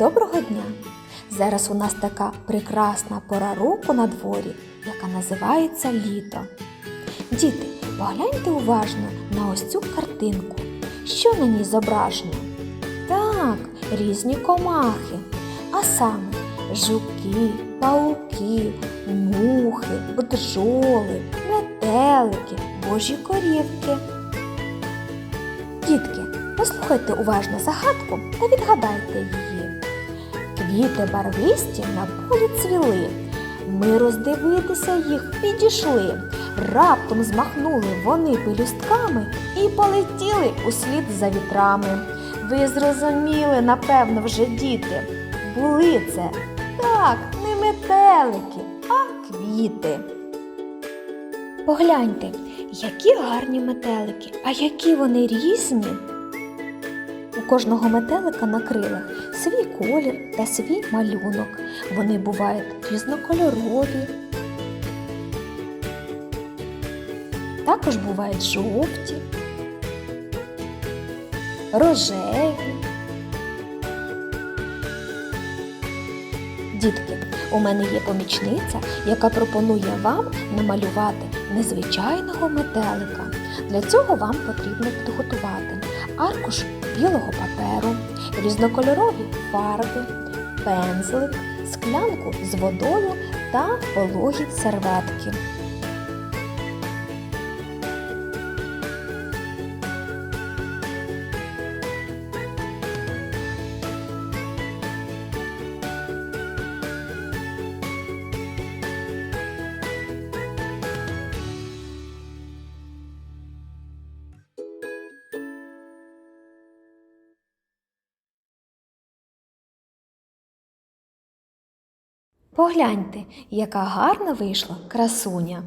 Доброго дня! Зараз у нас така прекрасна пора року на дворі, яка називається літо. Діти, погляньте уважно на ось цю картинку. Що на ній зображено? Так, різні комахи, а саме жуки, пауки, мухи, бджоли, метелики, божі корівки. Дітки, послухайте уважно загадку та відгадайте її. Квіти барвисті на полі цвіли. Ми роздивитися їх підійшли. Раптом змахнули вони пелюстками і полетіли услід за вітрами. Ви зрозуміли, напевно, вже діти. Були це так, не метелики, а квіти. Погляньте, які гарні метелики, а які вони різні. Кожного метелика на крилах свій колір та свій малюнок. Вони бувають різнокольорові. Також бувають жовті, рожеві. Дітки, у мене є помічниця, яка пропонує вам намалювати незвичайного метелика. Для цього вам потрібно підготувати аркуш білого паперу, різнокольорові фарби, пензлик, склянку з водою та вологі серветки. Погляньте, яка гарна вийшла красуня.